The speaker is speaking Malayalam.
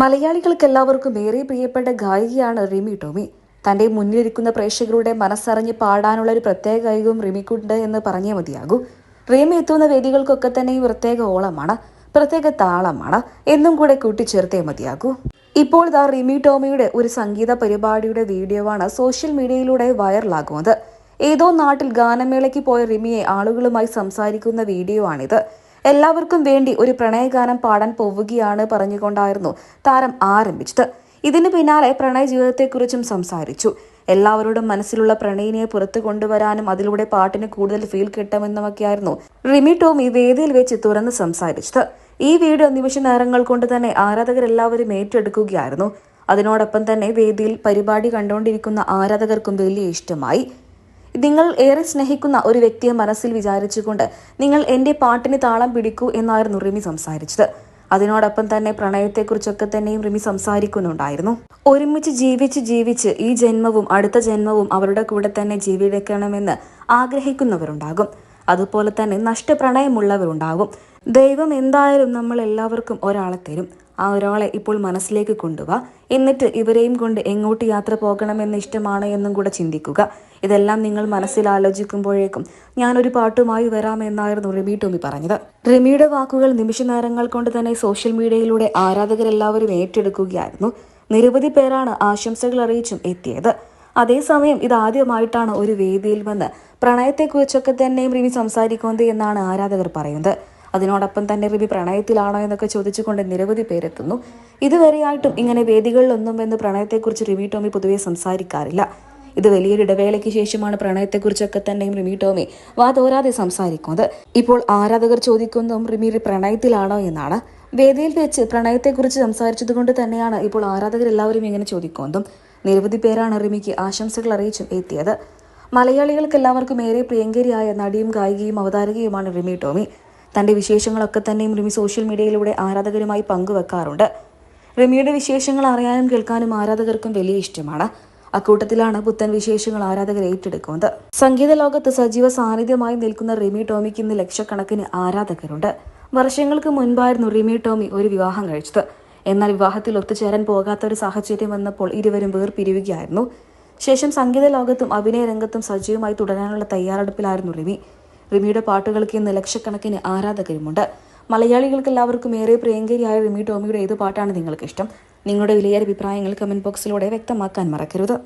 മലയാളികൾക്ക് എല്ലാവർക്കും ഏറെ പ്രിയപ്പെട്ട ഗായികയാണ് റിമി ടോമി. തന്റെ മുന്നിലിരിക്കുന്ന പ്രേക്ഷകരുടെ മനസ്സറിഞ്ഞ് പാടാനുള്ള ഒരു പ്രത്യേക കഴിവും റിമിക്കുണ്ട് എന്ന് പറഞ്ഞേ മതിയാകൂ. റിമി എത്തുന്ന വേദികൾക്കൊക്കെ തന്നെ ഈ പ്രത്യേക ഓളമാണ് പ്രത്യേക താളമാണ് എന്നും കൂടെ കൂട്ടിച്ചേർത്തേ മതിയാകൂ. ഇപ്പോൾ ദാ റിമി ടോമിയുടെ ഒരു സംഗീത പരിപാടിയുടെ വീഡിയോ ആണ് സോഷ്യൽ മീഡിയയിലൂടെ വൈറലാകുന്നത്. ഏതോ നാട്ടിൽ ഗാനമേളയ്ക്ക് പോയ റിമിയെ ആളുകളുമായി സംസാരിക്കുന്ന വീഡിയോ ആണിത് എല്ലാവർക്കും വേണ്ടി ഒരു പ്രണയഗാനം പാടാൻ പോവുകയാണ് പറഞ്ഞുകൊണ്ടായിരുന്നു താരം ആരംഭിച്ചത്. ഇതിനു പിന്നാലെ പ്രണയ ജീവിതത്തെക്കുറിച്ചും സംസാരിച്ചു. എല്ലാവരോടും മനസ്സിലുള്ള പ്രണയിനെ പുറത്തു കൊണ്ടുവരാനും അതിലൂടെ പാട്ടിന് കൂടുതൽ ഫീൽ കിട്ടുമെന്നുമൊക്കെയായിരുന്നു റിമി ടോമി വേദിയിൽ വെച്ച് തുറന്ന് സംസാരിച്ചത്. ഈ വീഡിയോ നിമിഷ നേരങ്ങൾ കൊണ്ട് തന്നെ ആരാധകരെല്ലാവരും ഏറ്റെടുക്കുകയായിരുന്നു. അതിനോടൊപ്പം തന്നെ വേദിയിൽ പരിപാടി കണ്ടുകൊണ്ടിരിക്കുന്ന ആരാധകർക്കും വലിയ ഇഷ്ടമായി. നിങ്ങൾ ഏറെ സ്നേഹിക്കുന്ന ഒരു വ്യക്തിയെ മനസ്സിൽ വിചാരിച്ചുകൊണ്ട് നിങ്ങൾ എന്റെ പാട്ടിന് താളം പിടിക്കൂ എന്നായിരുന്നു റിമി സംസാരിച്ചത്. അതിനോടൊപ്പം തന്നെ പ്രണയത്തെക്കുറിച്ചൊക്കെ തന്നെയും റിമി സംസാരിക്കുന്നുണ്ടായിരുന്നു. ഒരുമിച്ച് ജീവിച്ച് ജീവിച്ച് ഈ ജന്മവും അടുത്ത ജന്മവും അവരുടെ കൂടെ തന്നെ ജീവിക്കണമെന്ന് ആഗ്രഹിക്കുന്നവരുണ്ടാകും. അതുപോലെ തന്നെ നഷ്ടപ്രണയമുള്ളവരുണ്ടാകും. ദൈവം എന്തായാലും നമ്മൾ എല്ലാവർക്കും ഒരാളെ തരും. ആ ഒരാളെ ഇപ്പോൾ മനസ്സിലേക്ക് കൊണ്ടുവാ. എന്നിട്ട് ഇവരെയും കൊണ്ട് എങ്ങോട്ട് യാത്ര പോകണമെന്ന് ഇഷ്ടമാണ് എന്നും കൂടെ ചിന്തിക്കുക. ഇതെല്ലാം നിങ്ങൾ മനസ്സിൽ ആലോചിക്കുമ്പോഴേക്കും ഞാനൊരു പാട്ടുമായി വരാമെന്നായിരുന്നു റിമി ടോമി പറഞ്ഞത്. റിമിയുടെ വാക്കുകൾ നിമിഷ നേരങ്ങൾ കൊണ്ട് തന്നെ സോഷ്യൽ മീഡിയയിലൂടെ ആരാധകരെല്ലാവരും ഏറ്റെടുക്കുകയായിരുന്നു. നിരവധി പേരാണ് ആശംസകൾ അറിയിച്ചും എത്തിയത്. അതേസമയം ഇതാദ്യമായിട്ടാണ് ഒരു വേദിയിൽ വന്ന് പ്രണയത്തെക്കുറിച്ചൊക്കെ തന്നെയും റിമി സംസാരിക്കുന്നത് എന്നാണ് ആരാധകർ പറയുന്നത്. അതിനോടൊപ്പം തന്നെ റിബി പ്രണയത്തിലാണോ എന്നൊക്കെ ചോദിച്ചുകൊണ്ട് നിരവധി പേരെത്തുന്നു. ഇതുവരെയായിട്ടും ഇങ്ങനെ വേദികളിലൊന്നും എന്ന് പ്രണയത്തെക്കുറിച്ച് റിമി ടോമി പൊതുവെ സംസാരിക്കാറില്ല. ഇത് വലിയൊരു ഇടവേളയ്ക്ക് ശേഷമാണ് പ്രണയത്തെക്കുറിച്ചൊക്കെ തന്നെയും റിമി ടോമി വാതോരാതെ സംസാരിക്കുന്നത്. ഇപ്പോൾ ആരാധകർ ചോദിക്കുന്നതും റിമി പ്രണയത്തിലാണോ എന്നാണ്. വേദിയിൽ വെച്ച് പ്രണയത്തെക്കുറിച്ച് സംസാരിച്ചതുകൊണ്ട് തന്നെയാണ് ഇപ്പോൾ ആരാധകർ എല്ലാവരും ഇങ്ങനെ ചോദിക്കുന്നതും. നിരവധി പേരാണ് റിമിക്ക് ആശംസകൾ അറിയിച്ചും എത്തിയത്. മലയാളികൾക്ക് എല്ലാവർക്കും ഏറെ പ്രിയങ്കരിയായ നടിയും ഗായികയും അവതാരകയുമാണ് റിമി ടോമി. തന്റെ വിശേഷങ്ങളൊക്കെ തന്നെയും റിമി സോഷ്യൽ മീഡിയയിലൂടെ ആരാധകരുമായി പങ്കുവെക്കാറുണ്ട്. റിമിയുടെ വിശേഷങ്ങൾ അറിയാനും കേൾക്കാനും ആരാധകർക്കും വലിയ ഇഷ്ടമാണ്. അക്കൂട്ടത്തിലാണ് പുത്തൻ വിശേഷങ്ങൾ ആരാധകർ ഏറ്റെടുക്കുന്നത്. സംഗീത ലോകത്ത് സജീവ സാന്നിധ്യമായി നിൽക്കുന്ന റിമി ടോമിക്ക് ഇന്ന് ലക്ഷക്കണക്കിന് ആരാധകരുണ്ട്. വർഷങ്ങൾക്ക് മുൻപായിരുന്നു റിമി ടോമി ഒരു വിവാഹം കഴിച്ചത്. എന്നാൽ വിവാഹത്തിൽ ഒത്തുചേരാൻ പോകാത്ത ഒരു സാഹചര്യം വന്നപ്പോൾ ഇരുവരും വേർപിരിയുകയായിരുന്നു. ശേഷം സംഗീത ലോകത്തും അഭിനയ രംഗത്തും സജീവമായി തുടരാനുള്ള തയ്യാറെടുപ്പിലായിരുന്നു റിമി. റിമിയുടെ പാട്ടുകൾക്ക് ഇന്ന് ലക്ഷക്കണക്കിന് ആരാധകരുമുണ്ട്. മലയാളികൾക്ക് എല്ലാവർക്കും ഏറെ പ്രിയങ്കരിയായ റിമി ടോമിയുടെ ഏത് പാട്ടാണ് നിങ്ങൾക്ക് ഇഷ്ടം നിങ്ങളുടെ വിലയേറെ അഭിപ്രായങ്ങൾ കമന്റ് ബോക്സിലൂടെ വ്യക്തമാക്കാൻ മറക്കരുത്.